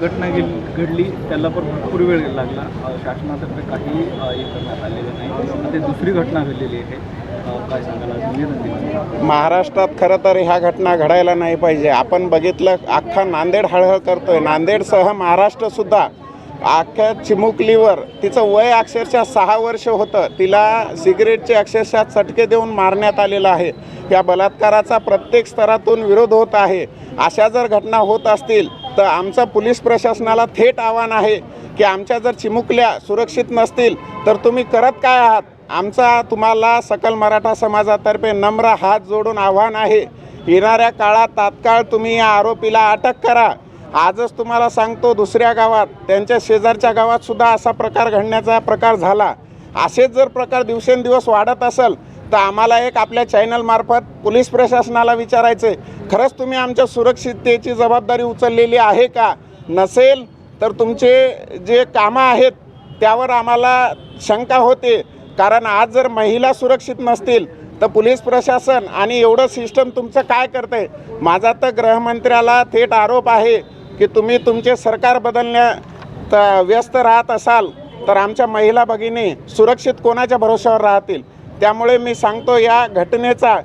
घटना गेली घडली त्याला पण भरपूर वेळ लागला. शासनातर्फे काही हे करण्यात आलेलं नाही. मध्ये दुसरी घटना घडलेली आहे. काय महाराष्ट्रात खरं तर ह्या घटना घडायला नाही पाहिजे. आपण बघितलं अख्खा नांदेड हळहळ करतोय. नांदेडसह महाराष्ट्रसुद्धा अख्ख्या चिमुकलीवर तिचं वय अक्षरशः सहा वर्ष होतं. तिला सिगरेटचे अक्षरशः चटके देऊन मारण्यात आलेलं आहे. या बलात्काराचा प्रत्येक स्तरातून विरोध होत आहे. अशा जर घटना होत असतील तर आमचं पोलीस प्रशासनाला थेट आव्हान आहे की आमच्या जर चिमुकल्या सुरक्षित नसतील तर तुम्ही करत काय आहात? आमचा तुम्हाला सकल मराठा समाजातर्फे नम्र हात जोडून आव्हान आहे. येणाऱ्या काळात तात्काळ तुम्ही या आरोपीला अटक करा. आजच तुम्हाला सांगतो दुसऱ्या गावात त्यांच्या शेजारच्या गावात सुद्धा असा प्रकार घडण्याचा प्रकार झाला. असेच जर प्रकार दिवसेंदिवस वाढत असेल तर आम्हाला एक आपल्या चॅनलमार्फत पोलीस प्रशासनाला विचारायचं आहे खरंच तुम्ही आमच्या सुरक्षिततेची जबाबदारी उचललेली आहे का? नसेल तर तुमचे जे कामं आहेत त्यावर आम्हाला शंका होते. कारण आज जर महिला सुरक्षित नसतील तर पोलीस प्रशासन आणि एवढं सिस्टम तुमचं काय करतंय? माझा तर गृहमंत्र्याला थेट आरोप आहे की तुम्ही तुमचे सरकार बदलण्यात अ, व्यस्त राहत असाल तर आमच्या महिला भगिनी सुरक्षित कोणाच्या भरोश्यावर राहतील? त्यामुळे मी सांगतो या घटनेचा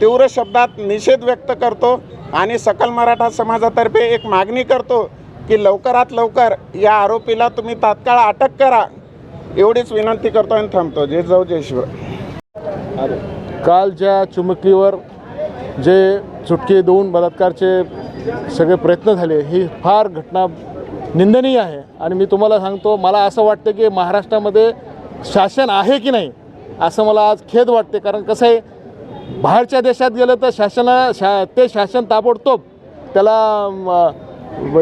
तीव्र शब्दात निषेध व्यक्त करतो आणि सकल मराठा समाजातर्फे एक मागणी करतो की लवकरात लवकर या आरोपीला तुम्ही तात्काळ अटक करा. एवढीच विनंती करतो आणि थांबतो. जे जाऊ जय शिव. काल ज्या जे चुटके देऊन बलात्कारचे सगळे प्रयत्न झाले ही फार घटना निंदनीय आहे. आणि मी तुम्हाला सांगतो मला असं वाटतं की महाराष्ट्रामध्ये शासन आहे की नाही? असं मला आज खेद वाटते कारण कसं आहे बाहेरच्या देशात गेलं तर शासना शा ते शासन ताबडतोब त्याला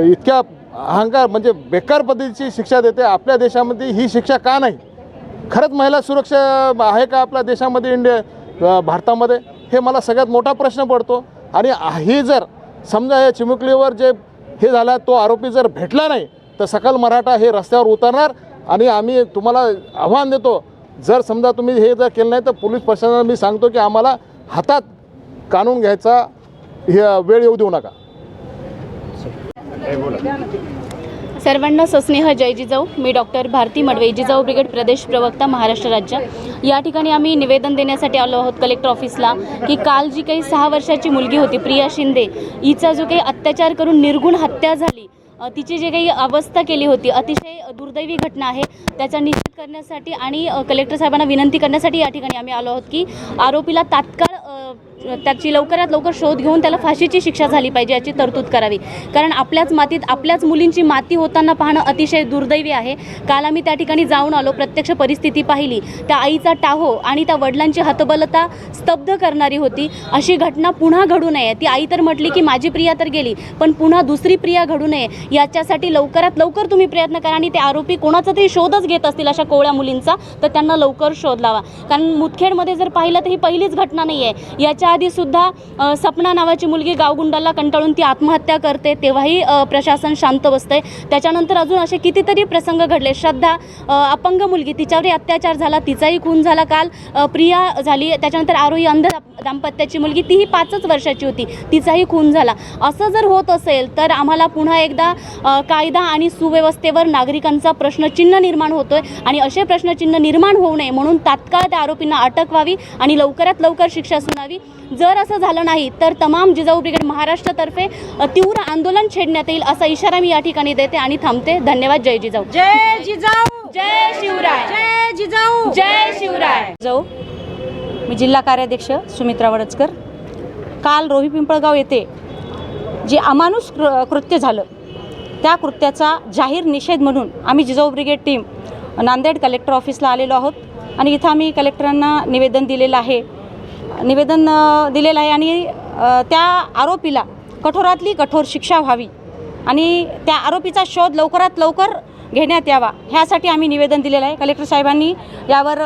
इतक्या अहंकार म्हणजे बेकार पद्धतीची शिक्षा देते. आपल्या देशामध्ये ही शिक्षा का नाही? खरंच महिला सुरक्षा आहे का आपल्या देशामध्ये इंडिया भारतामध्ये? हे मला सगळ्यात मोठा प्रश्न पडतो. आणि ही जर समजा या चिमुकलीवर जे हे झाला तो आरोपी जर भेटला नाही तर सकल मराठा हे रस्त्यावर उतरणार. आणि आम्ही तुम्हाला आव्हान देतो जर समजा तुम्ही हे जर केलं नाही तर पोलीस प्रशासनाला मी सांगतो की आम्हाला हातात कानून घ्यायचा हे वेळ येऊ देऊ नका. सर्वांना सस्नेह जय जिजाऊ मी डॉक्टर भारती मडवे जिजाऊ ब्रिगेड प्रदेश प्रवक्ता महाराष्ट्र राज्य. या ठिकाणी आम्ही निवेदन देण्यासाठी आलो आहोत कलेक्टर ऑफिसला की काल जी काही सहा वर्षाची मुलगी होती प्रिया शिंदे हिचा जो काही अत्याचार करून निर्गुण हत्या झाली तिची जी काही अवस्था केली होती अतिशय दुर्दैवी घटना आहे. त्याचा निषेध करण्यासाठी आणि कलेक्टर साहेबांना विनंती करण्यासाठी या ठिकाणी आम्ही आलो आहोत की आरोपीला तात्काळ त्याची लवकरात लवकर शोध घेऊन त्याला फाशीची शिक्षा झाली पाहिजे याची तरतूद करावी. कारण आपल्याच मातीत आपल्याच मुलींची माती होताना पाहणं अतिशय दुर्दैवी आहे. काल आम्ही त्या ठिकाणी जाऊन आलो प्रत्यक्ष परिस्थिती पाहिली. त्या आईचा टाहो आणि त्या वडिलांची हतबलता स्तब्ध करणारी होती. अशी घटना पुन्हा घडू नये. ती आई तर म्हटली की माझी प्रिया तर गेली पण पुन्हा दुसरी प्रिया घडू नये. याच्यासाठी लवकरात लवकर तुम्ही प्रयत्न करा आणि ते आरोपी कोणाचा तरी शोधच घेत असतील अशा कोवळ्या मुलींचा तर त्यांना लवकर शोध लावा. कारण मुदखेडमध्ये जर पाहिलं तर ही पहिलीच घटना नाही आहे याच्या आधी सुद्धा सपना नावाची मुलगी गावगुंडाला कंटाळून ती आत्महत्या करते तेव्हाही प्रशासन शांत बसतंय. त्याच्यानंतर अजून असे कितीतरी प्रसंग घडले. श्रद्धा अपंग मुलगी तिच्यावरही अत्याचार झाला तिचाही खून झाला काल. प्रिया झाली त्याच्यानंतर आरोही अंध दाम्पत्याची मुलगी तीही पाचच वर्षाची होती तिचाही खून झाला. असं जर होत असेल तर आम्हाला पुन्हा एकदा कायदा आणि सुव्यवस्थेवर नागरिकांचा प्रश्नचिन्ह निर्माण होतोय आणि असे प्रश्नचिन्ह निर्माण होऊ नये म्हणून तात्काळ त्या आरोपींना अटक व्हावी आणि लवकरात लवकर शिक्षा सुनावी. जर असं झालं नाही तर तमाम जिजाऊ ब्रिगेड महाराष्ट्रातर्फे तीव्र आंदोलन छेडण्यात येईल असा इशारा मी या ठिकाणी देते आणि थांबते. धन्यवाद. जय जिजाऊ. जय जिजाऊ. जय शिवराय. जय जिजाऊ. जय शिवराय. जाऊ. मी जिल्हा कार्याध्यक्ष सुमित्रा वडचकर. काल रोही पिंपळगाव येथे जे अमानुष कृत्य झालं त्या कृत्याचा जाहीर निषेध म्हणून आम्ही Jijau brigade team Nanded collector ऑफिसला आलेलो आहोत. आणि इथं आम्ही कलेक्टरांना निवेदन दिलेलं आहे. निवेदन दिलेलं आहे आणि त्या आरोपीला कठोरातली कठोर शिक्षा व्हावी. आणि त्या आरोपीचा शोध लवकरात लवकर घेण्यात यावा. ह्यासाठी आम्ही निवेदन दिलेलं आहे. कलेक्टर साहेबांनी यावर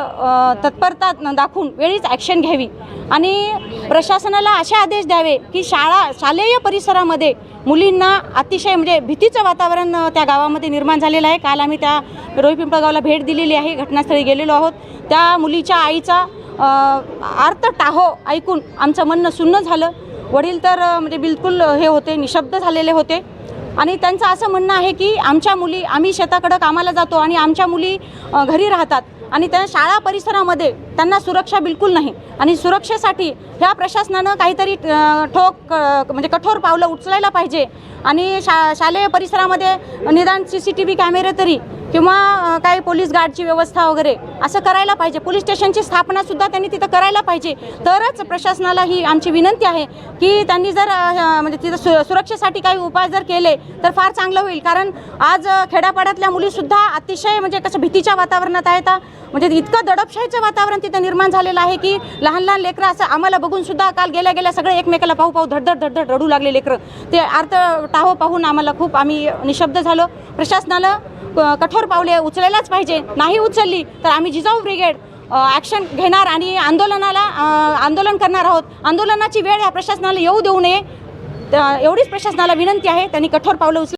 तत्परता दाखवून वेळीच ॲक्शन घ्यावी. आणि प्रशासनाला असे आदेश द्यावे की शाळा शालेय परिसरामध्ये मुलींना अतिशय म्हणजे भीतीचं वातावरण त्या गावामध्ये निर्माण झालेलं आहे. काल आम्ही त्या रोही पिंपळगावला भेट दिलेली आहे. घटनास्थळी गेलेलो आहोत. त्या मुलीच्या आईचा आर्त टाहो ऐकून आमचं म्हणणं सुन्न झालं. वडील तर म्हणजे बिलकुल हे होते निशब्द झालेले होते. आणि त्यांचं असं म्हणणं आहे की आमच्या मुली आम्ही शेताकडं कामाला जातो आणि आमच्या मुली घरी राहतात. आणि त्या शाळा परिसरामध्ये त्यांना सुरक्षा बिलकुल नाही. आणि सुरक्षेसाठी ह्या प्रशासनानं काहीतरी ठोक म्हणजे कठोर पावलं उचलायला पाहिजे. आणि शा शालेय परिसरामध्ये निदान सी सी टी व्ही कॅमेरे तरी किंवा काही पोलीस गार्डची व्यवस्था वगैरे असं करायला पाहिजे. पोलीस स्टेशनची स्थापनासुद्धा त्यांनी तिथं करायला पाहिजे. तरच प्रशासनाला ही आमची विनंती आहे की त्यांनी जर म्हणजे तिथं सु सुरक्षेसाठी काही उपाय जर केले तर फार चांगलं होईल. कारण आज खेड्यापाड्यातल्या मुलीसुद्धा अतिशय म्हणजे कसं भीतीच्या वातावरणात आहेत. म्हणजे इतकं दडपशाहीचं वातावरण तिथं निर्माण झालेलं आहे की लहान लहान लेकरं असं आम्हाला बघून सुद्धा काल गेल्या गेल्या सगळे एकमेकाला पाहू पाहू धडधड धडधड रडू लागले लेकरं. ते अर्थ टाहो पाहून आम्हाला खूप आम्ही निशब्द झालो. प्रशासनाला कठोर पावले उचलायलाच पाहिजे. नाही उचलली तर आम्ही जिजाऊ ब्रिगेड ॲक्शन घेणार आणि आंदोलनाला आंदोलन करणार आहोत. आंदोलनाची वेळ या प्रशासनाला येऊ देऊ नये. एवढीच प्रशासनाला विनंती आहे. त्यांनी कठोर पावलं उचल